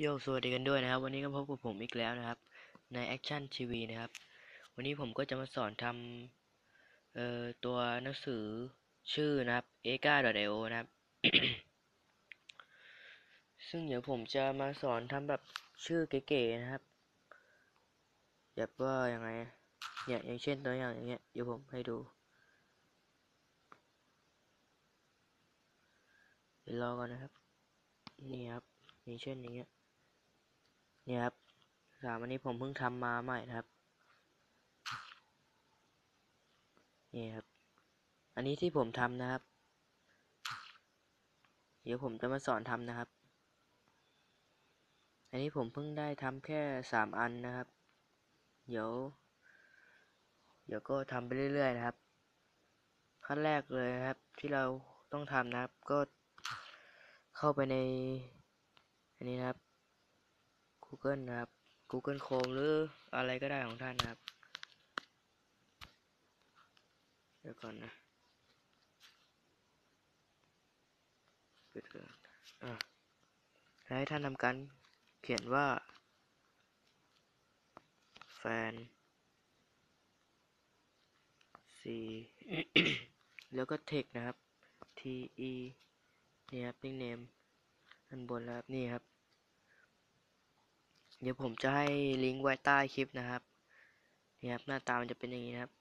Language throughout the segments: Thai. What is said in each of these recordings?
โยสวัสดีกันด้วยนะครับ วันนี้ก็พบกับผมอีกแล้วนะครับ ใน Action TV นะครับ วันนี้ผมก็จะมาสอนทำเอ่อตัวหนังสือชื่อนะครับ a g a i o นะครับ ซึ่งเดี๋ยวผมจะมาสอนทำแบบชื่อเก๋ๆนะครับแบบว่ายังไงเนี่ยอย่างเช่นตัวอย่างอย่างเงี้ยเดี๋ยวผมให้ดูเดี๋ยวรอก่อนนะครับ นี่ครับอย่างเช่นอย่างเงี้ย เนี่ยครับสามอันนี้ผมเพิ่งทำมาใหม่นะครับ นี่ครับ อันนี้ที่ผมทำนะครับ เดี๋ยวผมจะมาสอนทำนะครับ อันนี้ผมเพิ่งได้ทำแค่สามอันนะครับ เดี๋ยว เดี๋ยวก็ทำไปเรื่อยๆนะครับ ขั้นแรกเลยนะครับ ที่เราต้องทำนะครับ ก็เข้าไปใน อันนี้นะครับ Google นะครับ Google Chrome หรืออะไรก็ได้ของท่านนะครับ เดี๋ยวก่อนนะปิดก่อนอะแล้วให้ท่านทำการเขียนว่าแฟน C แล้วก็ text นะครับ T E นี่ครับ nickname อันบนแล้วครับ นี่ครับ เดี๋ยวผมจะให้ลิงก์ไว้ใต้คลิปนะครับนี่ครับหน้าตามันจะเป็นอย่างนี้นะครับ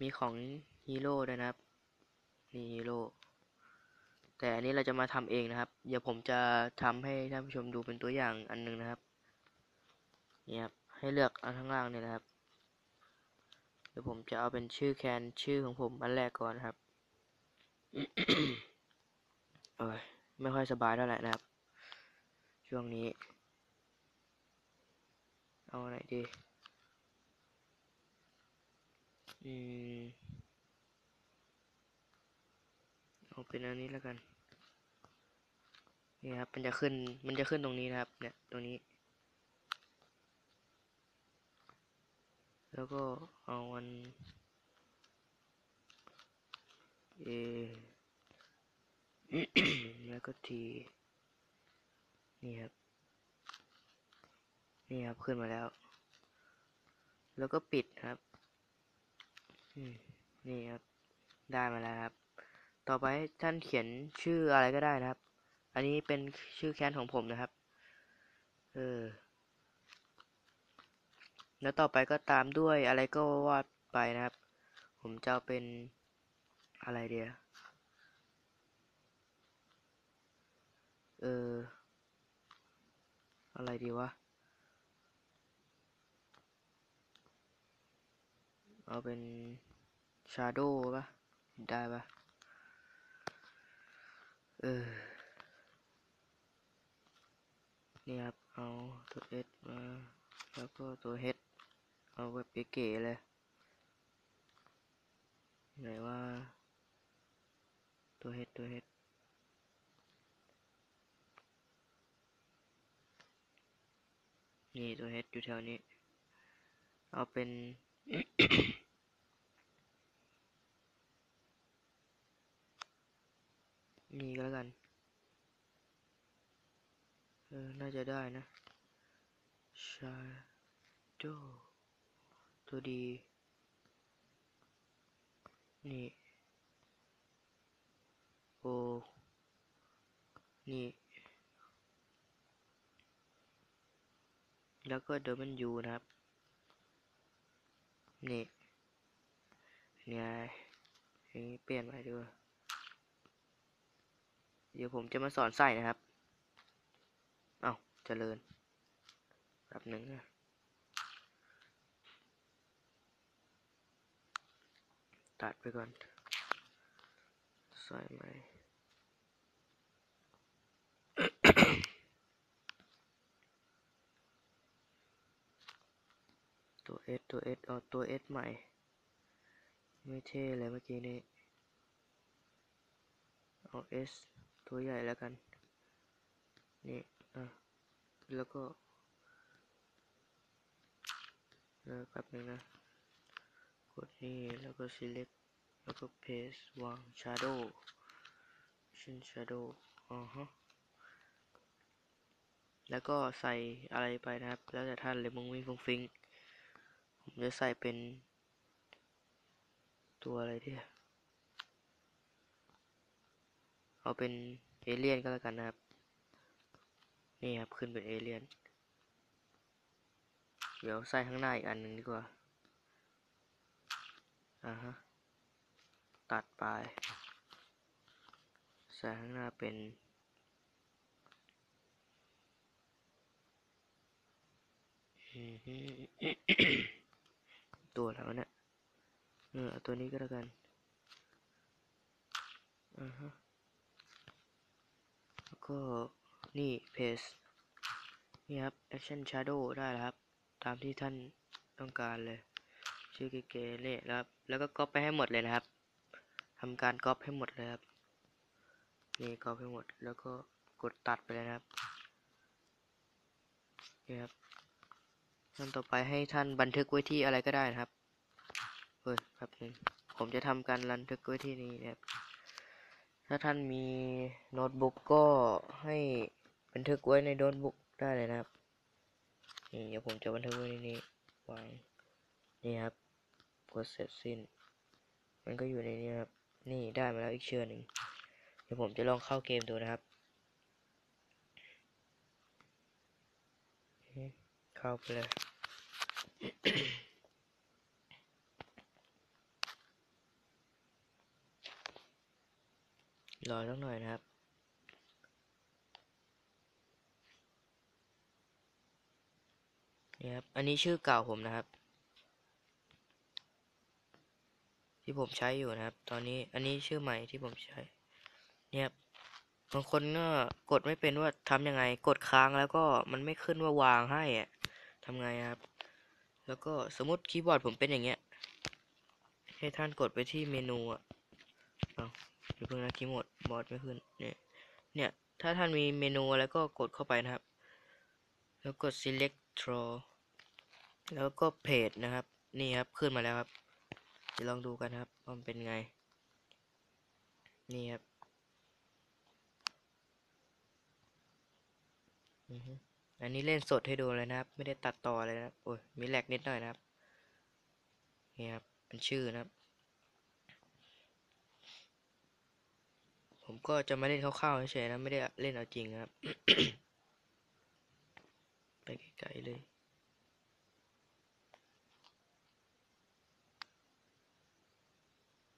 มีของฮีโร่ด้วยนะครับ นี่ฮีโร่แต่อันนี้เราจะมาทำเองนะครับ เดี๋ยวผมจะทำให้ท่านผู้ชมดูเป็นตัวอย่างอันหนึงนะครับ นี่ครับ ให้เลือกอันข้างล่างเนี่ยนะครับ เดี๋ยวผมจะเอาเป็นชื่อแคนชื่อของผมอันแรกก่อนนะครับเอ้ยไม่ค่อยสบายเท่าไหร่นะครับ ช่วงนี้ เอาไหนดี อืม เอาเป็นอันนี้แล้วกัน นี่ครับ มันจะขึ้น มันจะขึ้นตรงนี้นะครับ เนี่ย ตรงนี้ แล้วก็เอามัน เอ แล้วก็ที นี่ครับ นี่ครับขึ้นมาแล้ว แล้วก็ปิดครับนี่ครับได้มาแล้วครับ ต่อไปท่านเขียนชื่ออะไรก็ได้นะครับ อันนี้เป็นชื่อแคนของผมนะครับ เออ แล้วต่อไปก็ตามด้วยอะไรก็วาดไปนะครับ ผมจะเอาเป็นอะไรเดียวเออ อะไรดีวะ เอาเป็น Shadow ปะได้ปะเออ นี่ครับ เอาตัว S มา แล้วก็ตัว H เอาแบบเก๋ๆเลย ไหนว่า ตัว H ตัว H นี่ตัว H อยู่แถวนี้ เอาเป็น นี่ก็แล้วกัน เออ น่าจะได้นะ Shadow ตัวดี นี่ โอ นี่ แล้วก็ W นยูนะครับ นี่ เนี่ยนนี้เปลี่ยนใหม่ดีกว่า เดี๋ยวผมจะมาสอนใส่นะครับ เอาเจริญแป๊บหนึ่งนะตัดไปก่อนใส่ใหมตัว S ตัว S เอาตัว S ใหม่ ไม่เท่เลยเมื่อกี้นี้เอา S ตัวใหญ่แล้วกัน นี่อะแล้วก็เออแป๊บนึงนะ กดนี่แล้วก็ select แล้วก็ paste วาง shadow ชิ้น shadow อ๋อฮะแล้วก็ใส่อะไรไปนะครับ แล้วแต่ท่านเลยมุงมิงฟุ้งฟิงผมจะใส่เป็น ตัวอะไรที่ เอาเป็นเอเลี่ยนก็แล้วกันนะครับ นี่ครับขึ้นเป็นเอเลี่ยน เดี๋ยวใส่ข้างหน้าอีกอันหนึ่งดีกว่า อ่าฮะ ตัดไป ใส่ข้างหน้าเป็นอือฮึตัวแล้วเนี่ยเออตัวนี้ก็แล้วกัน อ่าฮะ แล้วก็นี่เพจนี่ครับ Action Shadow ได้แล้วครับ ตามที่ท่านต้องการเลย ชื่อเก๋ๆนี่นะครับ แล้วก็ก๊อปไปให้หมดเลยนะครับทำการก๊อปให้หมดเลยครับ นี่ก๊อปให้หมด แล้วก็กดตัดไปเลยนะครับ นี่ครับขั้นต่อไปให้ท่านบันทึกไว้ที่อะไรก็ได้นะครับ เฮ้ยแป๊บนึงผมจะทำการบันทึกไว้ที่นี้นะครับ ถ้าท่านมีโน้ตบุ๊กก็ให้บันทึกไว้ในโน้ตบุ๊กได้เลยนะครับนี่เดี๋ยวผมจะบันทึกไว้ในนี้วางนี่ครับกดเสร็จสิ้น มันก็อยู่ในนี้ครับ นี่ได้มาแล้วอีกเชื่อหนึ่งเดี๋ยวผมจะลองเข้าเกมดูนะครับ เข้าไปเลย รอสักหน่อยนะครับ นี่ครับ อันนี้ชื่อเก่าผมนะครับ ที่ผมใช้อยู่นะครับ ตอนนี้อันนี้ชื่อใหม่ที่ผมใช้ เนี่ยครับบางคนก็กดไม่เป็นว่าทำยังไง กดค้างแล้วก็มันไม่ขึ้นว่าวางให้อะทำไงครับ แล้วก็สมมติคีย์บอร์ดผมเป็นอย่างเงี้ย ให้ท่านกดไปที่เมนูอะเอา เดี๋ยวเพิ่งนะคีย์บอร์ดบอร์ดไม่ขึ้นเนี่ยเนี่ย ถ้าท่านมีเมนูแล้วก็กดเข้าไปนะครับ แล้วกด select draw แล้วก็เพจนะครับ นี่ครับขึ้นมาแล้วครับเดี๋ยวลองดูกันครับว่ามันเป็นไง นี่ครับอันนี้เล่นสดให้ดูเลยนะครับ ไม่ได้ตัดต่อเลยนะครับโอ้ยมีแลกนิดหน่อยนะครับ นี่ครับเป็นชื่อนะครับ ผมก็จะมาเล่นคร่าวๆเฉยๆนะ ไม่ได้เล่นเอาจริงครับ ไปไกลๆเลย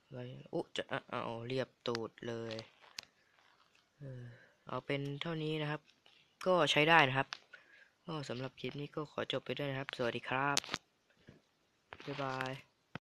อะไรอุ๊จะเอาเรียบตูดเลย เอาเป็นเท่านี้นะครับ ก็ใช้ได้นะครับ ก็สำหรับคลิปนี้ก็ขอจบไปด้วยนะครับ สวัสดีครับ บ๊ายบาย